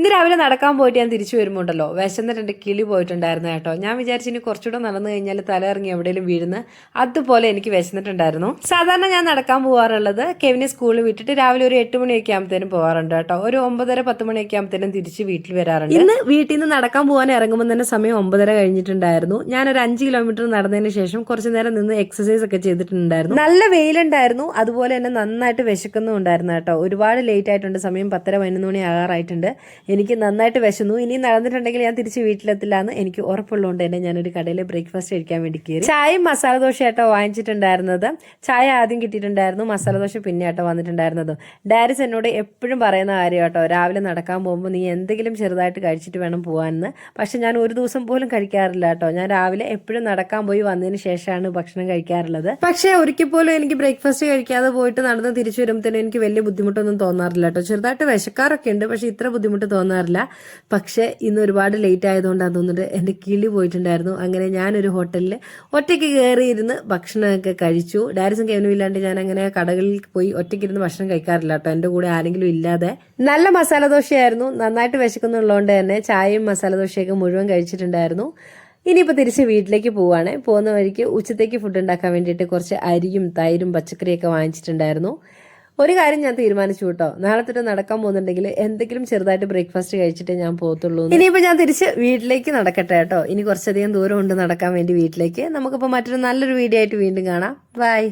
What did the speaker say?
ഇന്ന് രാവിലെ നടക്കാൻ പോയിട്ട് ഞാൻ തിരിച്ചു വരുമ്പോണ്ടല്ലോ. വിശന്നിട്ട് എന്റെ കിളി പോയിട്ടുണ്ടായിരുന്നു കേട്ടോ. ഞാൻ വിചാരിച്ചു ഇനി കുറച്ചുകൂടെ നടന്നു കഴിഞ്ഞാൽ തല ഇറങ്ങി എവിടെയെങ്കിലും വീഴുന്ന അതുപോലെ എനിക്ക് വിശന്നിട്ടുണ്ടായിരുന്നു. സാധാരണ ഞാൻ നടക്കാൻ പോകാറുള്ളത് കെവിനെ സ്കൂളിൽ വിട്ടിട്ട് രാവിലെ ഒരു എട്ട് മണിയൊക്കെ ആകുമ്പോഴത്തേനും പോകാറുണ്ട് കേട്ടോ. ഒരു ഒമ്പതര പത്ത് മണിയൊക്കെ ആകുമ്പോഴത്തേനും തിരിച്ച് വീട്ടിൽ വരാറുണ്ട്. ഇന്ന് വീട്ടിൽ നിന്ന് നടക്കാൻ പോകാൻ ഇറങ്ങുമ്പോൾ തന്നെ സമയം ഒമ്പതര കഴിഞ്ഞിട്ടുണ്ടായിരുന്നു. ഞാനൊരു അഞ്ച് കിലോമീറ്റർ നടന്നതിന് ശേഷം കുറച്ച് നേരം നിന്ന് എക്സസൈസ് ഒക്കെ ചെയ്തിട്ടുണ്ടായിരുന്നു. നല്ല വെയിലുണ്ടായിരുന്നു. അതുപോലെ തന്നെ നന്നായിട്ട് വിശക്കുന്നുണ്ടായിരുന്നു കേട്ടോ. ഒരുപാട് ലേറ്റ് ആയിട്ടുണ്ട്. സമയം പത്തര പതിനൊന്ന് മണി ആകാറായിട്ടുണ്ട്. എനിക്ക് നന്നായിട്ട് വിശന്നു. ഇനി നടന്നിട്ടുണ്ടെങ്കിൽ ഞാൻ തിരിച്ച് വീട്ടിലെത്തില്ല എന്ന് എനിക്ക് ഉറപ്പുള്ളതുകൊണ്ട് തന്നെ ഞാനൊരു കടയിൽ ബ്രേക്ക്ഫാസ്റ്റ് കഴിക്കാൻ വേണ്ടി കയറി. ചായയും മസാല ദോശ ആട്ടോ വാങ്ങിച്ചിട്ടുണ്ടായിരുന്നത്. ചായ ആദ്യം കിട്ടിയിട്ടുണ്ടായിരുന്നു മസാല ദോശ പിന്നെ ആട്ടോ വന്നിട്ടുണ്ടായിരുന്നതും. ഡാരിസ് എന്നോട് എപ്പോഴും പറയുന്ന കാര്യം കേട്ടോ രാവിലെ നടക്കാൻ പോകുമ്പോൾ നീ എന്തെങ്കിലും ചെറുതായിട്ട് കഴിച്ചിട്ട് വേണം പോകാമെന്ന് പക്ഷെ ഞാൻ ഒരു ദിവസം പോലും കഴിക്കാറില്ല കേട്ടോ ഞാൻ രാവിലെ എപ്പോഴും നടക്കാൻ പോയി വന്നതിന് ശേഷമാണ് ഭക്ഷണം കഴിക്കാറുള്ളത്. പക്ഷേ ഒരിക്കൽ പോലും എനിക്ക് ബ്രേക്ക്ഫാസ്റ്റ് കഴിക്കാതെ പോയിട്ട് നടന്ന് തിരിച്ചു വരുമ്പോഴത്തേനും എനിക്ക് വലിയ ബുദ്ധിമുട്ടൊന്നും തോന്നാറില്ല കേട്ടോ ചെറുതായിട്ട് വിശക്കാറൊക്കെ ഉണ്ട് പക്ഷെ ഇത്ര ബുദ്ധിമുട്ട് തോന്നാറില്ല. പക്ഷേ ഇന്ന് ഒരുപാട് ലേറ്റ് ആയതുകൊണ്ടാണ് തോന്നുന്നുണ്ട് എന്റെ കിളി പോയിട്ടുണ്ടായിരുന്നു. അങ്ങനെ ഞാനൊരു ഹോട്ടലിൽ ഒറ്റയ്ക്ക് കയറിയിരുന്ന് ഭക്ഷണമൊക്കെ കഴിച്ചു. ഡാരിസും കേവനും ഇല്ലാണ്ട് ഞാൻ അങ്ങനെ കടകളിൽ പോയി ഒറ്റയ്ക്ക് ഇരുന്ന് ഭക്ഷണം കഴിക്കാറില്ല കേട്ടോ. എന്റെ കൂടെ ആരെങ്കിലും ഇല്ലാതെ. നല്ല മസാല ദോശയായിരുന്നു. നന്നായിട്ട് വിശക്കുന്നുള്ളതുകൊണ്ട് തന്നെ ചായയും മസാല ദോശയൊക്കെ മുഴുവൻ കഴിച്ചിട്ടുണ്ടായിരുന്നു. ഇനിയിപ്പോൾ തിരിച്ച് വീട്ടിലേക്ക് പോവുകയാണ് പോകുന്ന വഴിക്ക് ഉച്ചത്തേക്ക് ഫുഡ് ഉണ്ടാക്കാൻ വേണ്ടിയിട്ട് കുറച്ച് അരിയും തൈരും പച്ചക്കറിയൊക്കെ വാങ്ങിച്ചിട്ടുണ്ടായിരുന്നു. ഒരു കാര്യം ഞാൻ തീരുമാനിച്ചു കേട്ടോ. നാളെ തൊട്ട് നടക്കാൻ പോകുന്നുണ്ടെങ്കിൽ എന്തെങ്കിലും ചെറുതായിട്ട് ബ്രേക്ക്ഫാസ്റ്റ് കഴിച്ചിട്ടേ ഞാൻ പോകത്തുള്ളൂ ഇനിയിപ്പോൾ ഞാൻ തിരിച്ച് വീട്ടിലേക്ക് നടക്കട്ടെ കേട്ടോ. ഇനി കുറച്ചധികം ദൂരം ഉണ്ട് നടക്കാൻ വേണ്ടി വീട്ടിലേക്ക്. നമുക്കിപ്പോൾ മറ്റൊരു നല്ലൊരു വീഡിയോ ആയിട്ട് വീണ്ടും കാണാം. ബൈ